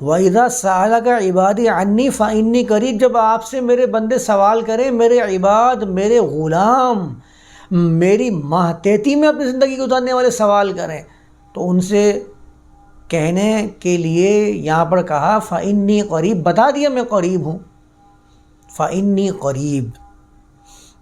وحیدہ سالہ کا عبادی عنی فعنی قریب جب آپ سے میرے بندے سوال کریں، میرے عباد، میرے غلام، میری ماہتیتی میں اپنی زندگی گزارنے والے سوال کریں، تو ان سے کہنے کے لیے یہاں پر کہا فعنی قریب بتا دیا میں قریب ہوں فعنی قریب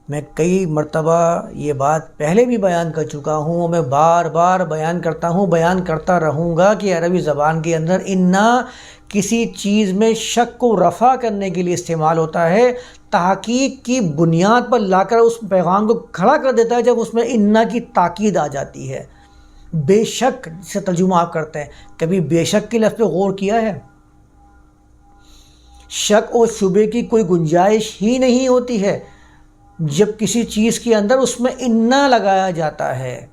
میں کئی مرتبہ یہ بات پہلے بھی بیان کر چکا ہوں اور میں بار بار بیان کرتا ہوں، بیان کرتا رہوں گا کہ عربی زبان کے اندر انا کسی چیز میں شک کو رفع کرنے کے لیے استعمال ہوتا ہے۔ تحقیق کی بنیاد پر لا کر اس پیغام کو کھڑا کر دیتا ہے جب اس میں انا کی تاکید آ جاتی ہے۔ بے شک سے ترجمہ آپ کرتے ہیں۔ کبھی بے شک کے لفظ پہ غور کیا ہے؟ شک اور شبے کی کوئی گنجائش ہی نہیں ہوتی ہے۔ جب کسی چیز کے اندر اس میں انا لگایا جاتا ہے۔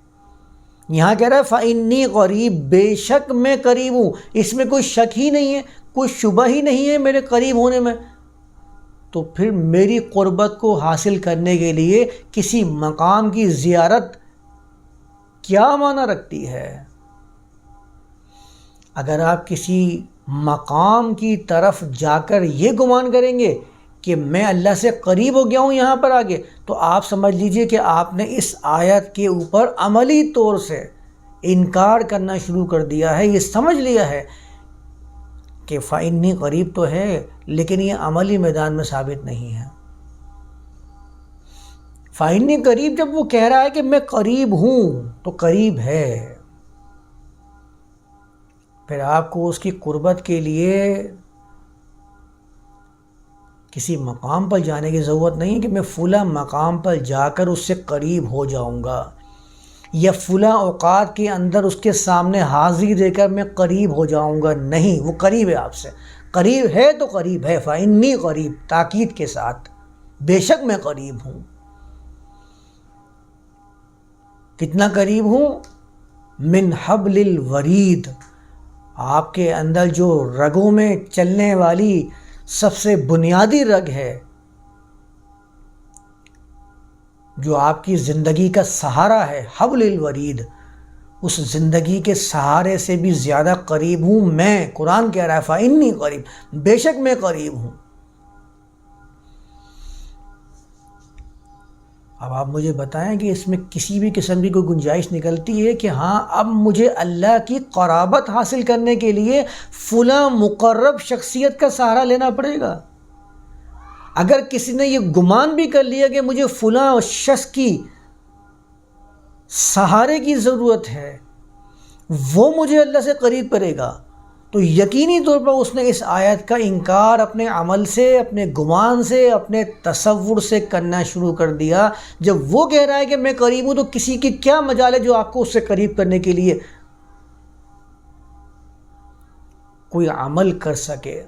یہاں کہہ رہا ہے فعنی قریب بے شک میں قریب ہوں۔ اس میں کوئی شک ہی نہیں ہے، کوئی شبہ ہی نہیں ہے میرے قریب ہونے میں۔ تو پھر میری قربت کو حاصل کرنے کے لیے کسی مقام کی زیارت کیا معنی رکھتی ہے؟ اگر آپ کسی مقام کی طرف جا کر یہ گمان کریں گے کہ میں اللہ سے قریب ہو گیا ہوں یہاں پر آگے، تو آپ سمجھ لیجیے کہ آپ نے اس آیت کے اوپر عملی طور سے انکار کرنا شروع کر دیا ہے، یہ سمجھ لیا ہے کہ فائنی قریب تو ہے، لیکن یہ عملی میدان میں ثابت نہیں ہے۔ فائنی قریب جب وہ کہہ رہا ہے کہ میں قریب ہوں، تو قریب ہے۔ پھر آپ کو اس کی قربت کے لیے کسی مقام پر جانے کی ضرورت نہیں کہ میں فلاں مقام پر جا کر اس سے قریب ہو جاؤں گا، یا فلاں اوقات کے اندر اس کے سامنے حاضری دے کر میں قریب ہو جاؤں گا۔ نہیں، وہ قریب ہے آپ سے۔ قریب ہے تو قریب ہے فعنی قریب، تاکید کے ساتھ۔ بے شک میں قریب ہوں۔ کتنا قریب ہوں؟ من حبل الورید۔ آپ کے اندر جو رگوں میں چلنے والی سب سے بنیادی رگ ہے جو آپ کی زندگی کا سہارا ہے، حبل الورید۔ اس زندگی کے سہارے سے بھی زیادہ قریب ہوں میں، قرآن کہہ رہا ہے فعنی قریب۔ بے شک میں قریب ہوں۔ اب آپ مجھے بتائیں کہ اس میں کسی بھی قسم کی کوئی گنجائش نکلتی ہے کہ ہاں اب مجھے اللہ کی قرابت حاصل کرنے کے لیے فلاں مقرب شخصیت کا سہارا لینا پڑے گا۔ اگر کسی نے یہ گمان بھی کر لیا کہ مجھے فلاں شخص کی سہارے کی ضرورت ہے، وہ مجھے اللہ سے قریب کرے گا۔ تو یقینی طور پر اس نے اس آیت کا انکار اپنے عمل سے، اپنے گمان سے، اپنے تصور سے کرنا شروع کر دیا۔ جب وہ کہہ رہا ہے کہ میں قریب ہوں تو کسی کی کیا مجال ہے جو آپ کو اس سے قریب کرنے کے لیے کوئی عمل کر سکے؟